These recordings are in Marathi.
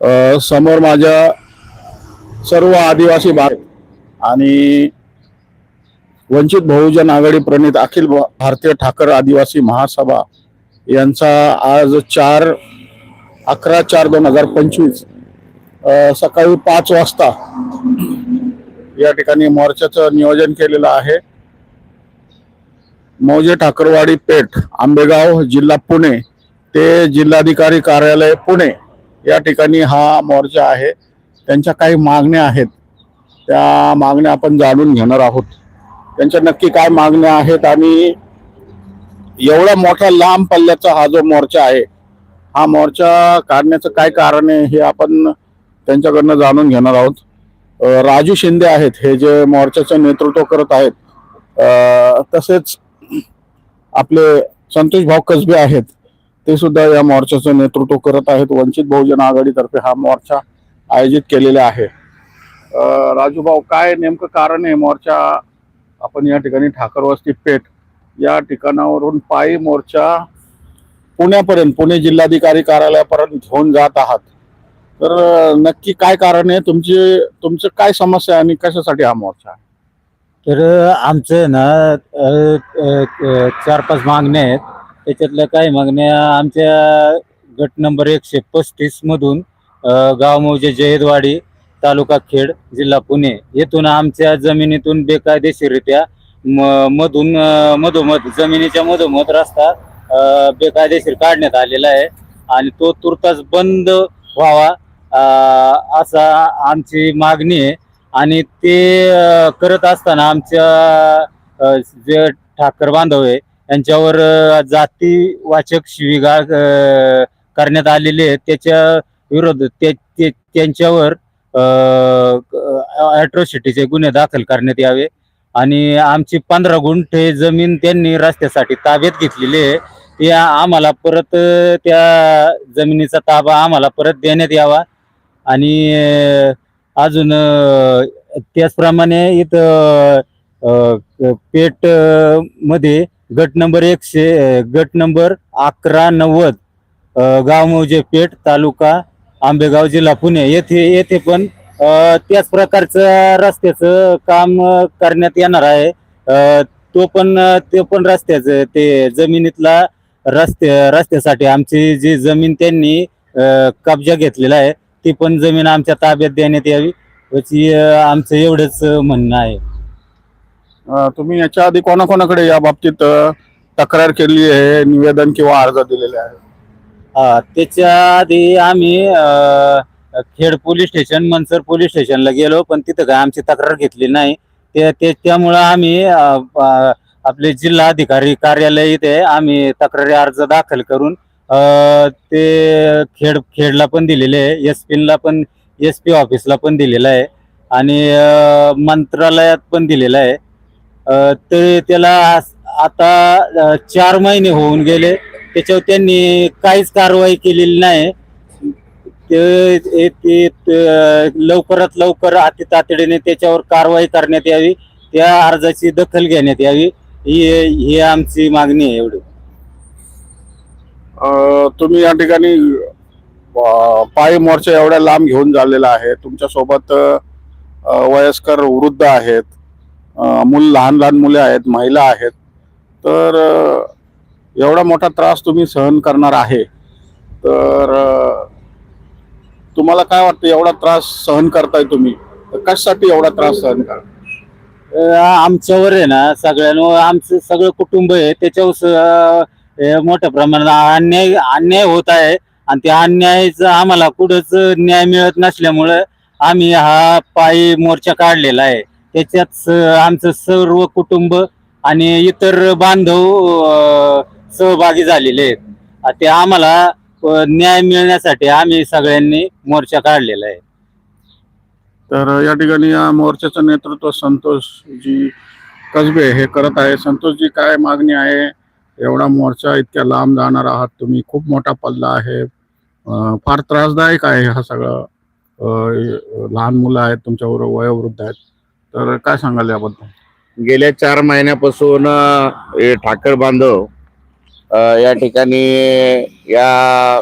समोर माझ्या सर्व आदिवासी भाग आणि वंचित बहुजन आघाडी प्रणित अखिल भारतीय ठाकर आदिवासी महासभा यांचा आज चार अकरा चार दोन हजार पंचवीस सकाळी पाच वाजता या ठिकाणी मोर्चाचं नियोजन केलेलं आहे. मौजे ठाकरवाडी पेठ आंबेगाव जिल्हा पुणे ते जिल्हाधिकारी कार्यालय पुणे. या ठिकाणी हा मोर्चा आहे. त्यांच्या काही मागण्या आहेत. त्या मागण्या आपण जाणून घेणार आहोत. त्यांच्या नक्की काय मागण्या आहेत आणि एवढा मोठा लांब पल्ल्याचा हा जो मोर्चा आहे हा मोर्चा काढण्याचं काय कारण आहे हे आपण त्यांच्याकडनं जाणून घेणार आहोत. राजू शिंदे आहेत हे जे मोर्चाचं नेतृत्व करत आहेत. तसेच आपले संतोष भाऊ कसबे आहेत ते सुद्धा या मोर्चाचं नेतृत्व करत आहेत. वंचित बहुजन आघाडीतर्फे हा मोर्चा आयोजित केलेला आहे. राजूभाऊ राजू भाऊ काय नेमकं कारण आहे मोर्चा? आपण या ठिकाणी ठाकरवस्ती पेठ या ठिकाणावरून पायी मोर्चा पुण्यापर्यंत पुणे जिल्हाधिकारी कार्यालयापर्यंत घेऊन जात आहात. तर नक्की काय कारण आहे? तुमची तुमचं काय समस्या आहे आणि कशासाठी हा मोर्चा तर आमचं ना चार पाच मागण्या आहेत. त्याच्यातल्या काही मागण्या आमच्या गट नंबर एकशे पस्तीस मधून गाव मौजे जयदवाडी तालुका खेड जिल्हा पुणे येथून आमच्या जमिनीतून बेकायदेशीररित्या म- मधून मधोमध जमिनीच्या मधोमध रस्ता बेकायदेशीर काढण्यात आलेला आहे. आणि तो तुर्तास बंद व्हावा असा आमची मागणी आहे. आणि ते करत असताना आमच्या जे ठाकर बांधव आहे यांच्यावर जातीवाचक शिवीगाळ करण्यात आलेले आहेत त्याच्या विरोध ते- ते- त्यांच्यावर अॅट्रॉसिटीचे गुन्हे दाखल करण्यात यावे. आणि आमची पंधरा गुंठे जमीन त्यांनी रस्त्यासाठी ताब्यात घेतलेली आहे. ते आम्हाला परत त्या जमिनीचा ताबा आम्हाला परत देण्यात यावा. आणि अजून त्याचप्रमाणे इथं पेट पेठमध्ये गट नंबर एकशे गट नंबर अकरा नव्वद गाव मौजे पेठ तालुका आंबेगाव जिल्हा पुणे. येथे येथे पण त्याच प्रकारचं रस्त्याचं काम करण्यात येणार आहे. तो पण ते पण रस्त्याचं ते जमिनीतला रस्ते रस्त्यासाठी आमची जी जमीन त्यांनी कब्जा घेतलेला आहे ती पण जमीन आमच्या ताब्यात देण्यात यावी. याची आमचं एवढंच म्हणणं आहे. तुम्ही याच्या आधी कोणाकोणाकडे या बाबतीत तक्रार केली आहे निवेदन किंवा अर्ज दिलेले आहे हा त्याच्या आधी आम्ही Khed police station Mansar police स्टेशनला गेलो पण तिथं काय आमची तक्रार घेतली नाही. ते ते त्यामुळं आम्ही आपले जिल्हा अधिकारी कार्यालय इथे आम्ही तक्रारी अर्ज दाखल करून ते खेड खेडला पण दिलेले आहे एस पीला पण एस पी ऑफिसला पण दिलेला आहे आणि मंत्रालयात पण दिलेला आहे. ते त्याला आस- आता चार महिने होऊन गेले. त्याच्यावर त्यांनी काहीच कारवाई केलेली नाही. ते ते- लवकरात लवकर अति तातडीने त्याच्यावर कारवाई करण्यात यावी. त्या अर्जाची दखल घेण्यात यावी. ही ही आमची मागणी आहे एवढी. तुम्ही या ठिकाणी पायी मोर्चा एवढ्या लांब घेऊन झालेला आहे. तुमच्यासोबत वयस्कर वृद्ध आहेत. मुल लहान लहान मुले आहेत महिला आहेत तर एवढा मोठा त्रास तुम्ही सहन करणार आहे. तर तुम्हाला काय वाटतं एवढा त्रास सहन करताय तुम्ही? तर कशासाठी एवढा त्रास सहन करा आमच्यावर आहे ना सगळ्यांवर आमचं सगळं कुटुंब आहे त्याच्यावर स- हे मोठ्या प्रमाणात अन्याय अन्याय होत आहे. आणि त्या अन्यायाचं आम्हाला कुठंच न्याय मिळत नसल्यामुळं आम्ही हा पायी मोर्चा काढलेला आहे. त्याच्यात स- आमचं सर्व कुटुंब आणि इतर बांधव सहभागी झालेले आहेत. आ, ते आम्हाला न्याय मिळण्यासाठी आम्ही सगळ्यांनी मोर्चा काढलेला आहे. तर या ठिकाणी या मोर्चाचं नेतृत्व संतोषजी कसबे हे करत आहे. संतोषजी काय मागणी आहे? एवढा मोर्चा इतक्या लांब जाणार आहात तुम्ही. खूप मोठा पल्ला आहे. अं, फार त्रासदायक आहे हा सगळं. अं, लहान मुलं आहेत तुमच्याबरोबर वयोवृद्ध आहेत. तर काय सांगाल याबद्दल? गेल्या चार महिन्यापासून अ, हे ठाकर बांधव अ, या ठिकाणी या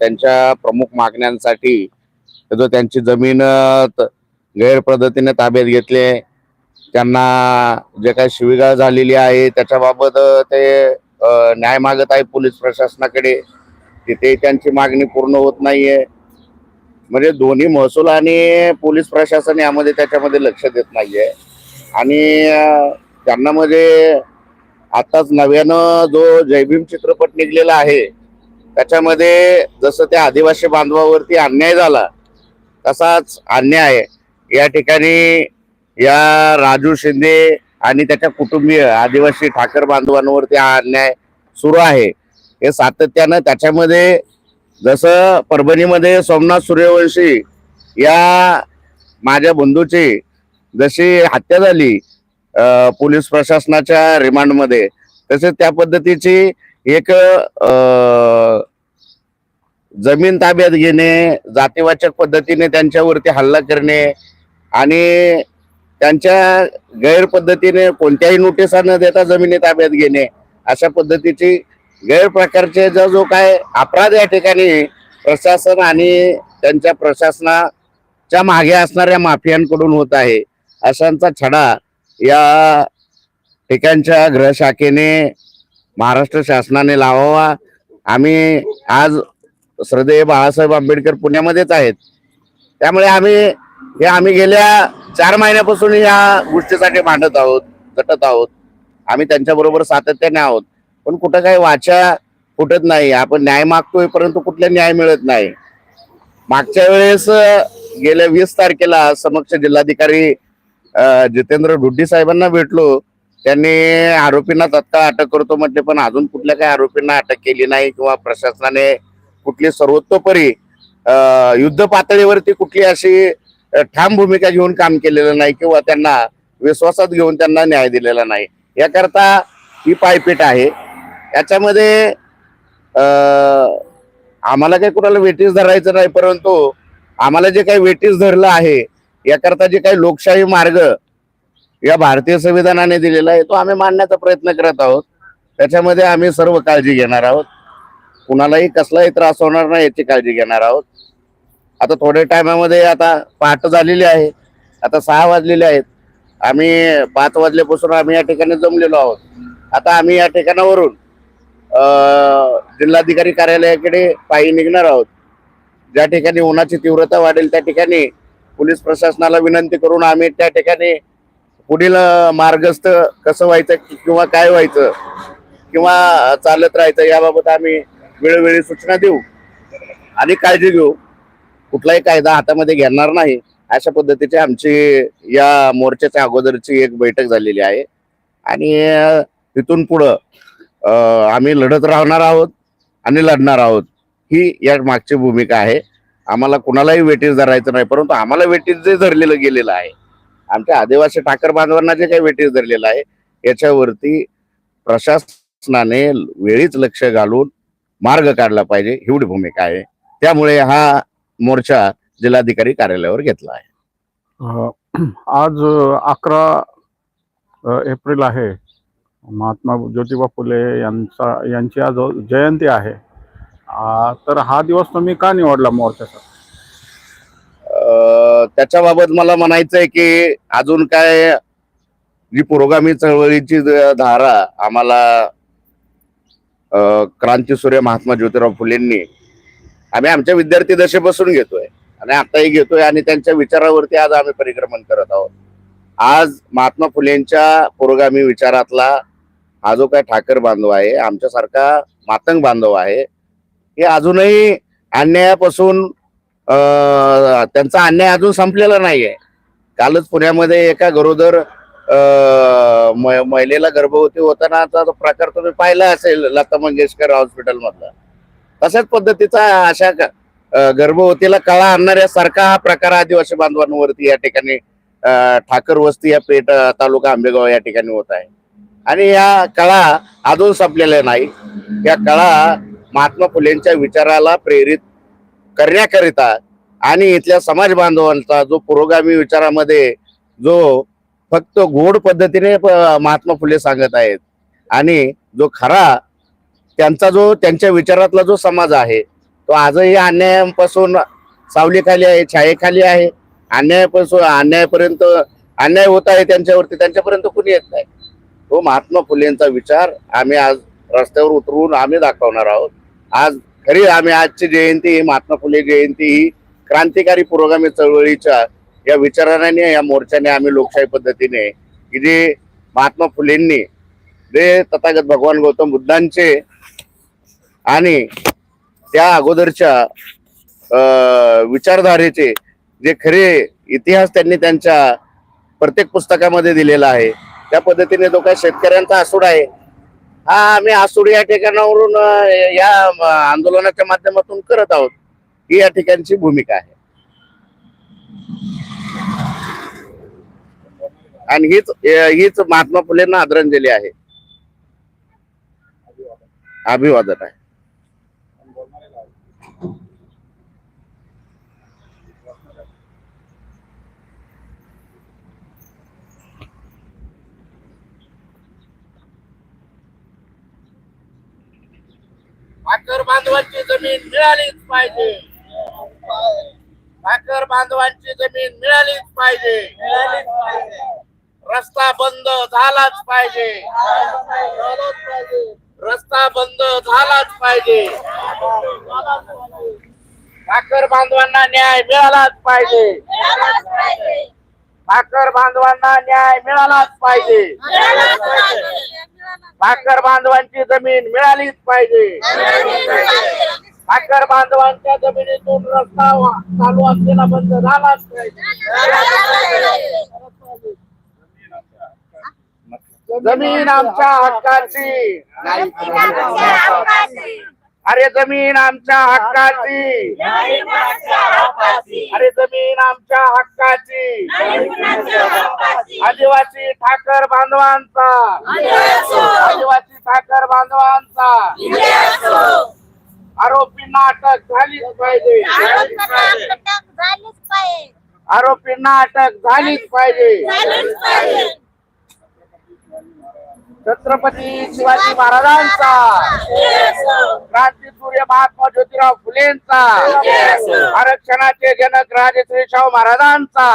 त्यांच्या प्रमुख मागण्यांसाठी जो त्यांची जमीन अं, त- गैरपद्धतीने ताब्यात घेतले त्यांना जे काही शिवीगाळ झालेली आहे त्याच्याबाबत ते न्याय मागत आहे पोलीस प्रशासनाकडे. तिथे त्यांची मागणी पूर्ण होत नाहीये. म्हणजे दोन्ही महसूल आणि पोलीस प्रशासन यामध्ये त्याच्यामध्ये लक्ष देत नाहीये. आणि त्यांना म्हणजे आताच नव्यानं जो जयभीम चित्रपट निघलेला आहे त्याच्यामध्ये जसं त्या आदिवासी बांधवावरती अन्याय झाला तसाच अन्याय या ठिकाणी या राजू शिंदे आणि त्याच्या कुटुंबीय आदिवासी ठाकर बांधवांवरती हा अन्याय सुरू आहे. हे सातत्यानं त्याच्यामध्ये जसं परभणीमध्ये सोमनाथ सूर्यवंशी या माझ्या बंधूची जशी हत्या झाली पोलीस प्रशासनाच्या रिमांडमध्ये तसेच त्या पद्धतीची एक जमीन ताब्यात घेणे जातीवाचक पद्धतीने त्यांच्यावरती हल्ला करणे आणि त्यांच्या गैरपद्धतीने कोणत्याही नोटिसा न देता जमिनी ताब्यात घेणे अशा पद्धतीची गैरप्रकारचे जो जो काय अपराध या ठिकाणी प्रशासन आणि त्यांच्या प्रशासनाच्या मागे असणाऱ्या माफियांकडून होत आहे अशांचा छडा या ठिकाणच्या गृहशाखेने महाराष्ट्र शासनाने लावावा. आम्ही आज श्रद्धेय बाळासाहेब आंबेडकर पुण्यामध्येच आहेत. त्यामुळे आम्ही हे आम्ही गेल्या चार महिन्यापासून या गोष्टीसाठी मांडत आहोत झटत आहोत. आम्ही त्यांच्याबरोबर सातत्याने आहोत. पण कुठं काही वाचा फुटत नाही. आपण न्याय मागतोय परंतु कुठला न्याय मिळत नाही. मागच्या वेळेस गेल्या वीस तारखेला समक्ष जिल्हाधिकारी जितेंद्र ढुड्डी साहेबांना भेटलो. त्यांनी आरोपींना तत्काळ अटक करतो म्हटले पण अजून कुठल्या काही आरोपींना अटक केली नाही किंवा प्रशासनाने कुठली सर्वतोपरी युद्ध पातळीवरती कुठली अशी ठाम भूमिका घेऊन काम केलेलं नाही किंवा त्यांना विश्वासात घेऊन त्यांना न्याय दिलेला नाही. याकरता ही पायपीट आहे. याच्यामध्ये आम्हाला काही कुणाला वेटीस धरायचं नाही परंतु आम्हाला जे काही वेटीस धरलं आहे याकरता जे काही लोकशाही मार्ग या भारतीय संविधानाने दिलेला आहे तो आम्ही मांडण्याचा प्रयत्न करत आहोत. त्याच्यामध्ये आम्ही सर्व काळजी घेणार आहोत. कुणालाही कसलाही त्रास होणार नाही याची काळजी घेणार आहोत. आता थोड्या टायमामध्ये आता पहाट झालेली आहे. आता सहा वाजलेले आहेत. आम्ही पाच वाजल्यापासून आम्ही या ठिकाणी जमलेलो आहोत. आता आम्ही या ठिकाणावरून जिल्हाधिकारी कार्यालयाकडे पायी निघणार आहोत. ज्या ठिकाणी उन्हाची तीव्रता वाढेल त्या ठिकाणी पोलीस प्रशासनाला विनंती करून आम्ही त्या ठिकाणी पुढील मार्गस्थ कसं व्हायचं किंवा काय व्हायचं किंवा चालत राहायचं याबाबत आम्ही वेळोवेळी सूचना देऊ आणि काळजी घेऊ. कुठलाही कायदा हातामध्ये घेणार नाही अशा पद्धतीची आमची या मोर्चाच्या अगोदरची एक बैठक झालेली आहे. आणि तिथून पुढं आम्ही लढत राहणार आहोत आणि लढणार आहोत. ही या मागची भूमिका आहे. आम्हाला कुणालाही वेटीस धरायचं नाही परंतु आम्हाला वेटीस जे धरलेलं गेलेलं आहे आमच्या आदिवासी ठाकर बांधवांना जे काही वेटीस धरलेलं आहे याच्यावरती प्रशासनाने वेळीच लक्ष घालून मार्ग काढला पाहिजे एवढी भूमिका आहे. त्यामुळे हा मोर्चा जिल्हाधिकारी कार्यालयावर घेतला आहे. आज अकरा एप्रिल आहे. महात्मा ज्योतिबा फुले यांचा यांची आज जयंती आहे. तर हा दिवस तुम्ही का निवडला मोर्चाचा अं, त्याच्याबाबत मला म्हणायचं आहे की अजून काय जी पुरोगामी चळवळीची धारा आम्हाला अं, क्रांतीसूर्य महात्मा ज्योतिराव फुलेंनी आम्ही आमच्या विद्यार्थी दशेपासून घेतोय. आणि आताही घेतोय आणि त्यांच्या विचारावरती आज आम्ही परिक्रमण करत आहोत. आज महात्मा फुलेंच्या पुरोगामी विचारातला हा जो काय ठाकर बांधव आहे आमच्यासारखा मातंग बांधव आहे हे अजूनही अन्यायापासून त्यांचा अन्याय अजून संपलेला नाहीये. कालच पुण्यामध्ये एका गरोदर महिलेला गर्भवती होतानाचा प्रकार तुम्ही पाहिला असेल लता मंगेशकर हॉस्पिटल मधला तशाच पद्धतीचा अशा गर्भवतीला कळा आणणाऱ्या सारखा हा प्रकार आदिवासी बांधवांवरती या ठिकाणी ठाकर वस्ती या पेठ तालुका आंबेगाव या ठिकाणी होत आहे. आणि या कळा अजून संपलेल्या नाही या कळा महात्मा फुलेंच्या विचाराला प्रेरित करण्याकरिता आणि इथल्या समाज बांधवांचा जो पुरोगामी विचारामध्ये जो फक्त गोड पद्धतीने महात्मा फुले सांगत आहेत आणि जो खरा त्यांचा जो त्यांच्या विचारातला जो समाज आहे तो आजही अन्यायापासून सावलीखाली आहे छायेखाली आहे. अन्यायापासून अन्यायापर्यंत अन्याय होत आहे त्यांच्यावरती त्यांच्यापर्यंत कुणी येत नाही. तो महात्मा फुलेंचा विचार आम्ही आज रस्त्यावर उतरून आम्ही दाखवणार आहोत. आज खरी आम्ही आजची जयंती ही महात्मा फुले जयंती ही क्रांतिकारी पुरोगामी चळवळीच्या या विचाराने या मोर्चाने आम्ही लोकशाही पद्धतीने की जे महात्मा फुलेंनी जे तथागत भगवान गौतम बुद्धांचे आणि त्या अगोदरच्या अं, विचारधारेचे जे खरे इतिहास त्यांनी त्यांच्या प्रत्येक पुस्तकामध्ये दिलेला आहे. त्या पद्धतीने जो काही शेतकऱ्यांचा आसूड आहे हा आम्ही आसूड या ठिकाणावरून या आंदोलनाच्या माध्यमातून करत आहोत. ही या ठिकाणची भूमिका आहे. आणि हीच हीच महात्मा फुलेंना आदरांजली आहे. अभिवादन आहे. भाकर बांधवांची जमीन मिळालीच पाहिजे. भाकर बांधवांची जमीन मिळालीच पाहिजे. रस्ता बंद झालाच पाहिजे. रस्ता बंद झालाच पाहिजे. भाकर बांधवांना न्याय मिळालाच पाहिजे. भाकर बांधवांना न्याय मिळालाच पाहिजे. भाकर बांधवांची जमीन मिळालीच पाहिजे. भाकर बांधवांच्या जमिनीतून रस्ता चालू असलेला बंद झालाच पाहिजे. जमीन आमच्या हक्काची. अरे जमीन आमच्या हक्काची. अरे जमीन आमच्या हक्काची. आदिवासी ठाकर बांधवांचा. आदिवासी ठाकर बांधवांचा. आरोपींना अटक झालीच पाहिजे. आरोपींना अटक झालीच पाहिजे. छत्रपती शिवाजी महाराजांचा. क्रांतीसूर्य महात्मा ज्योतिराव फुलेंचा. आरक्षणाचे जनक राजश्री शाहू महाराजांचा.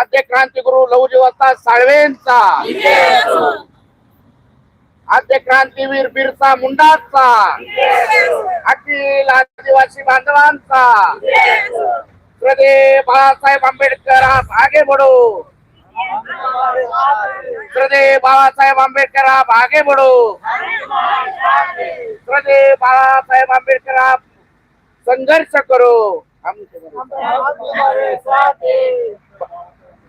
आद्य क्रांतीगुरु लहुजी साळवेंचा. आद्य क्रांतीवीर बिरसा मुंडाचा. अखिल आदिवासी बांधवांचा. हृदय बाळासाहेब आंबेडकर आगे बढ़ो. हृदय बाळासाहेब आंबेडकर भागे आगे बढ़ो बाळासाहेब आंबेडकर संघर्ष करो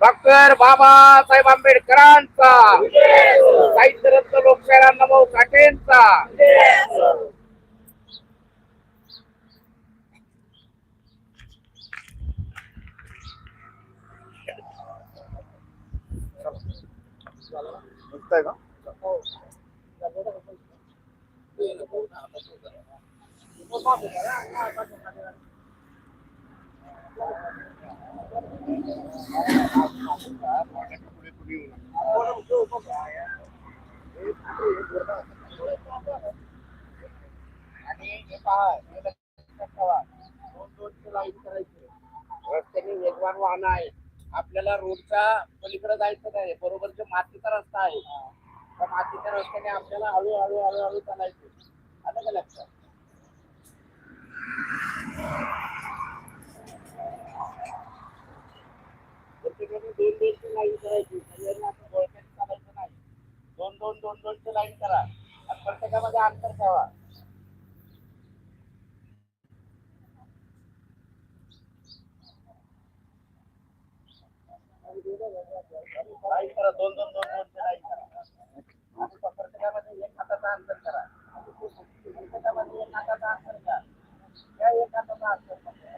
डॉक्टर बाबासाहेब आंबेडकरांचा साहित्यरत्न रत्न लोकशाहीर काटेंचा साठेंचा आणि हे पहा हे लक्षात ठेवा दोन दोनची लाईन करायची रस्त्याने वेगवान वाहन आहे. आपल्याला रोडच्या पलीकडे जायचं नाही. बरोबर जो मातीचा रस्ता आहे. त्या मातीच्या रस्त्याने आपल्याला हळूहळू हळूहळू चालायचे. आता का लक्षात? प्रत्येकाने दोन दोनची लाईन करायची. सगळ्यांनी आपण गोळक्याने चालायचं नाही. दोन दोन दोन दोनची लाईन करा. आणि प्रत्येकामध्ये अंतर ठेवा. लाईन करा. दोन दोन दोन दोनची लाईन करा. प्रत्येकामध्ये एक हाताचा अंतर करा प्रत्येकामध्ये एक हाताचा अंतर करा या एक हाताचा अंतर करा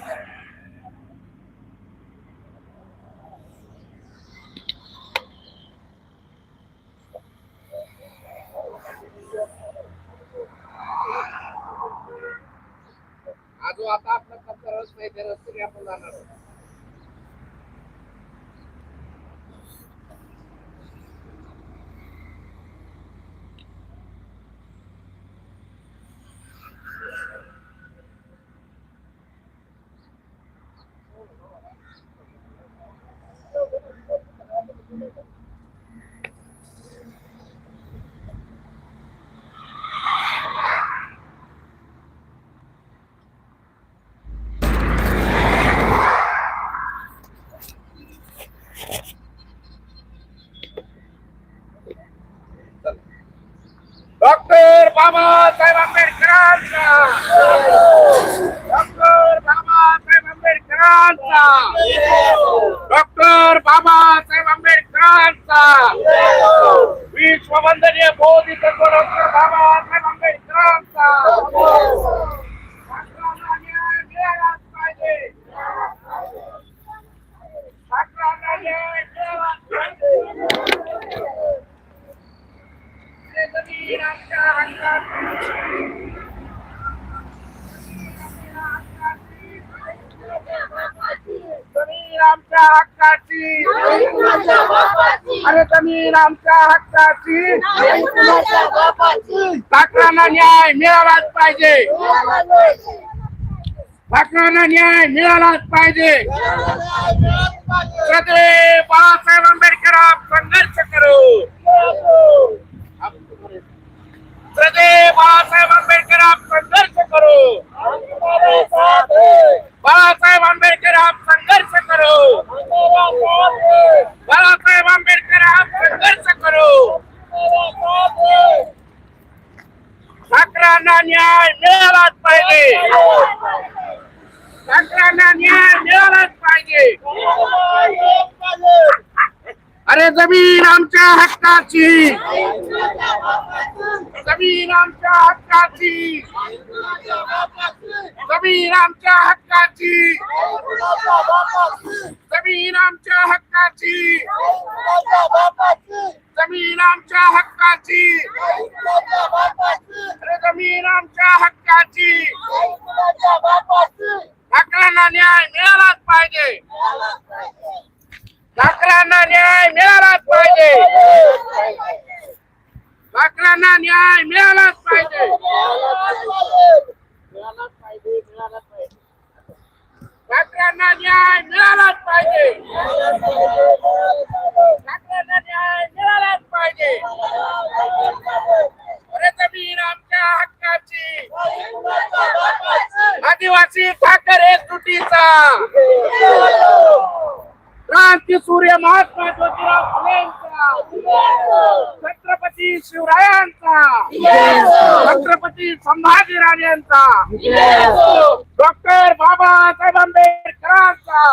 हा आता आपला कच्चा रस्ता आहे त्या रस्त्याने आपण जाणार आहोत. डॉक्टर बाबासाहेब आंबेडकरांचा डॉक्टर बाबासाहेब आंबेडकरांचा डॉक्टर बाबासाहेब आंबेडकरांचा विश्ववंदनीय बोधी तत्व डॉक्टर बाबासाहेब आंबेडकरांचा डॉक्टरांना न्याय मिळालाच पाहिजे डॉक्टरांना न्याय मिळालाच पाहिजे जमीन आमच्या हक्काची अरे जमीन आमच्या हक्काची डॉक्टरांना न्याय मिळालाच पाहिजे. डॉक्टरांना न्याय मिळालाच पाहिजे. सदैव बाळासाहेब आंबेडकर आप संघर्ष करू. सदैव बाळासाहेब आंबेडकर आप संघर्ष करो. बाळासाहेब आंबेडकर आप संघर्ष करो. बाळासाहेब आंबेडकर आप संघर्ष करो. ठाकरांना न्याय मिळालाच पाहिजे. ठाकरांना न्याय मिळालाच पाहिजे. अरे जमीन आमच्या हक्काची. जमीन आमच्या हक्काची. जमीन आमच्या हक्काची. जमीन आमच्या हक्काची. जमीन आमच्या हक्काची. जमीन आमच्या हक्काची. ठाकरांना न्याय मिळालाच पाहिजे. ठाकरांना न्याय मिळालाच पाहिजे. ठाकरांना न्याय मिळालाच पाहिजे. ठाकरांना न्याय मिळालाच पाहिजे. ठाकरांना न्याय मिळालाच पाहिजे. जमीन आमच्या हक्काची. आदिवासी ठाकरे तुटीचा क्रांती सूर्य महात्मा ज्योतिराव फुलेंचा. छत्रपती संभाजीराजेंचा डॉक्टर बाबासाहेब आंबेडकरांचा.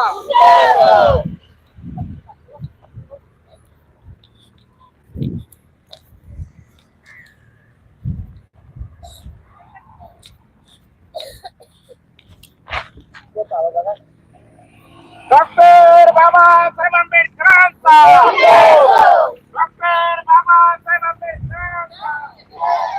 डॉक्टर बाबासाहेब आंबेडकरांचा. Oh!